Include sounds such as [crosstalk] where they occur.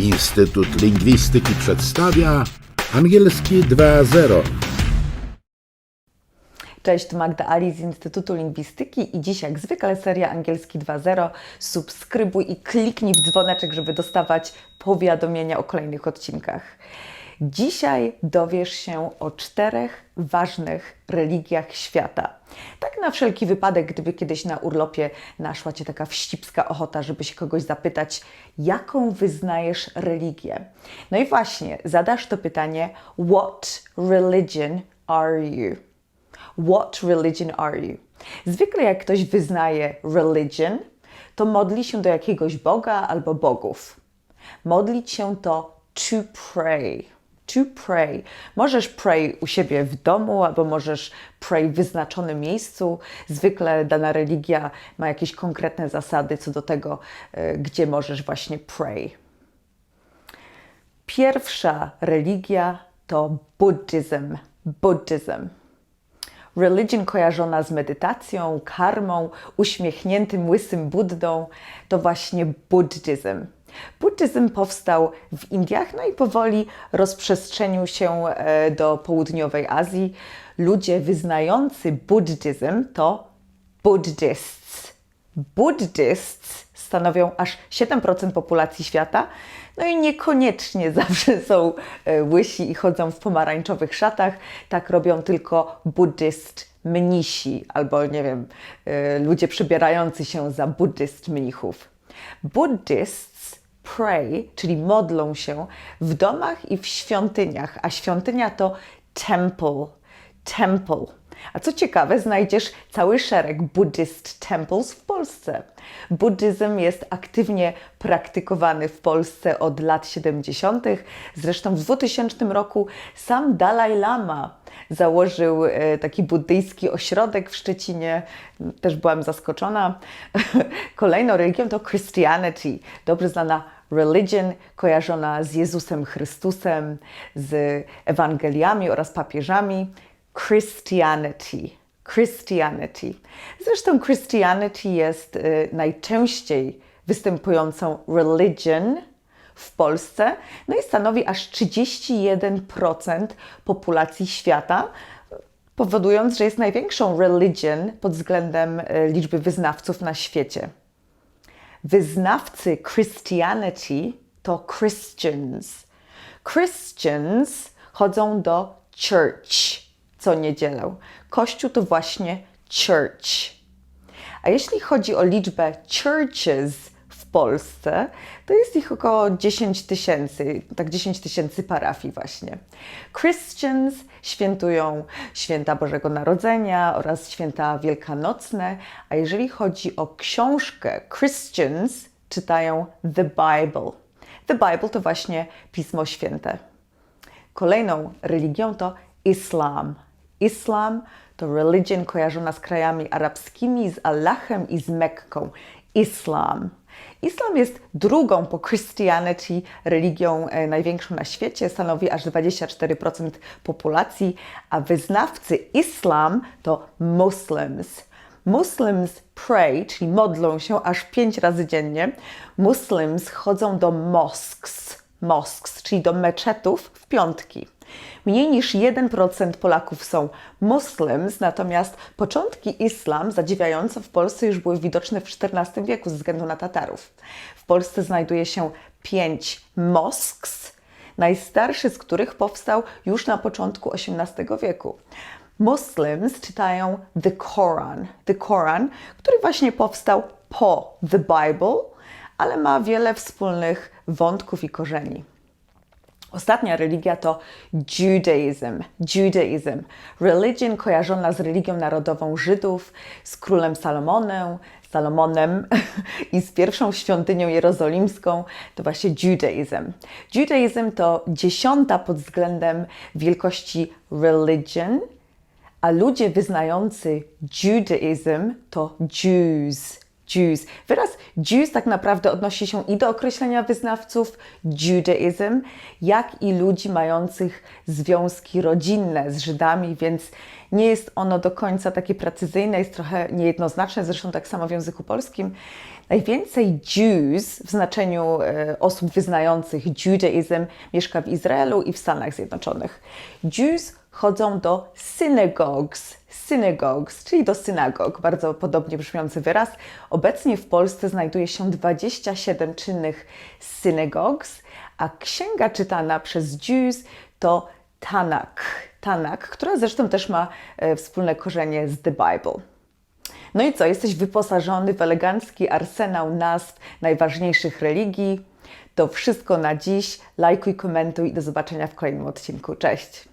Instytut Lingwistyki przedstawia angielski 2.0. Cześć, Magda Ali z Instytutu Lingwistyki i dziś jak zwykle seria Angielski 2.0. Subskrybuj i kliknij w dzwoneczek, żeby dostawać powiadomienia o kolejnych odcinkach. Dzisiaj dowiesz się o czterech ważnych religiach świata. Tak na wszelki wypadek, gdyby kiedyś na urlopie naszła Cię taka wścibska ochota, żeby się kogoś zapytać, jaką wyznajesz religię. No i właśnie, zadasz to pytanie, what religion are you? What religion are you? Zwykle jak ktoś wyznaje religion, to modli się do jakiegoś Boga albo bogów. Modlić się to to pray. To pray. Możesz pray u siebie w domu, albo możesz pray w wyznaczonym miejscu. Zwykle dana religia ma jakieś konkretne zasady co do tego, e, gdzie możesz właśnie pray. Pierwsza religia to buddhism. Buddhism. Religion kojarzona z medytacją, karmą, uśmiechniętym, łysym Buddą to właśnie buddhyzm. Buddhyzm powstał w Indiach, no i powoli rozprzestrzenił się e, do południowej Azji. Ludzie wyznający buddhyzm to buddhists. Buddhists stanowią aż 7% populacji świata, no i niekoniecznie [laughs] zawsze są e, łysi i chodzą w pomarańczowych szatach. Tak robią tylko buddyst mnisi albo, nie wiem, e, ludzie przebierający się za buddyst mnichów. Buddhists pray, czyli modlą się w domach i w świątyniach, a świątynia to temple. Temple. A co ciekawe, znajdziesz cały szereg Buddhist temples w Polsce. Buddyzm jest aktywnie praktykowany w Polsce od lat 70. Zresztą w 2000 roku sam Dalai Lama założył e, taki buddyjski ośrodek w Szczecinie. Też byłam zaskoczona. [laughs] Kolejną religią to Christianity, dobrze znana religion kojarzona z Jezusem Chrystusem, z Ewangeliami oraz papieżami. Christianity. Christianity. Zresztą Christianity jest y, najczęściej występującą religion w Polsce, no i stanowi aż 31% populacji świata, powodując, że jest największą religion pod względem y, liczby wyznawców na świecie. Wyznawcy Christianity to Christians. Christians chodzą do church co niedzielę. Kościół to właśnie church. A jeśli chodzi o liczbę churches w Polsce, to jest ich około 10 tysięcy, tak 10 tysięcy parafii właśnie. Christians świętują święta Bożego Narodzenia oraz święta wielkanocne, a jeżeli chodzi o książkę, Christians czytają The Bible. The Bible to właśnie Pismo Święte. Kolejną religią to Islam. Islam to religion kojarzona z krajami arabskimi, z Allahem i z Mekką. Islam. Islam jest drugą po Christianity religią e, największą na świecie, stanowi aż 24% populacji, a wyznawcy Islam to Muslims. Muslims pray, czyli modlą się aż pięć razy dziennie. Muslims chodzą do mosques, mosques, czyli do meczetów w piątki. Mniej niż 1% Polaków są Muslims, natomiast początki islam, zadziwiająco w Polsce już były widoczne w XIV wieku ze względu na Tatarów. W Polsce znajduje się pięć mosques, najstarszy z których powstał już na początku XVIII wieku. Muslims czytają The Koran, The Koran, który właśnie powstał po The Bible, ale ma wiele wspólnych wątków i korzeni. Ostatnia religia to Judaism. Judaism. Religion kojarzona z religią narodową Żydów, z królem Salomonem, Salomonem [laughs] i z pierwszą świątynią jerozolimską, to właśnie Judaism. Judaism to dziesiąta pod względem wielkości religion, a ludzie wyznający Judaism to Jews. Jews. Wyraz Jews tak naprawdę odnosi się i do określenia wyznawców Judaism, jak i ludzi mających związki rodzinne z Żydami, więc nie jest ono do końca takie precyzyjne, jest trochę niejednoznaczne, zresztą tak samo w języku polskim. Najwięcej Jews w znaczeniu e, osób wyznających judaizm mieszka w Izraelu i w Stanach Zjednoczonych. Jews chodzą do synagogues, synagogues, czyli do synagog, bardzo podobnie brzmiący wyraz. Obecnie w Polsce znajduje się 27 czynnych synagogues, a księga czytana przez Jews to Tanakh, Tanakh, która zresztą też ma e, wspólne korzenie z The Bible. No i co, jesteś wyposażony w elegancki arsenał nazw najważniejszych religii. To wszystko na dziś. Lajkuj, komentuj i do zobaczenia w kolejnym odcinku. Cześć!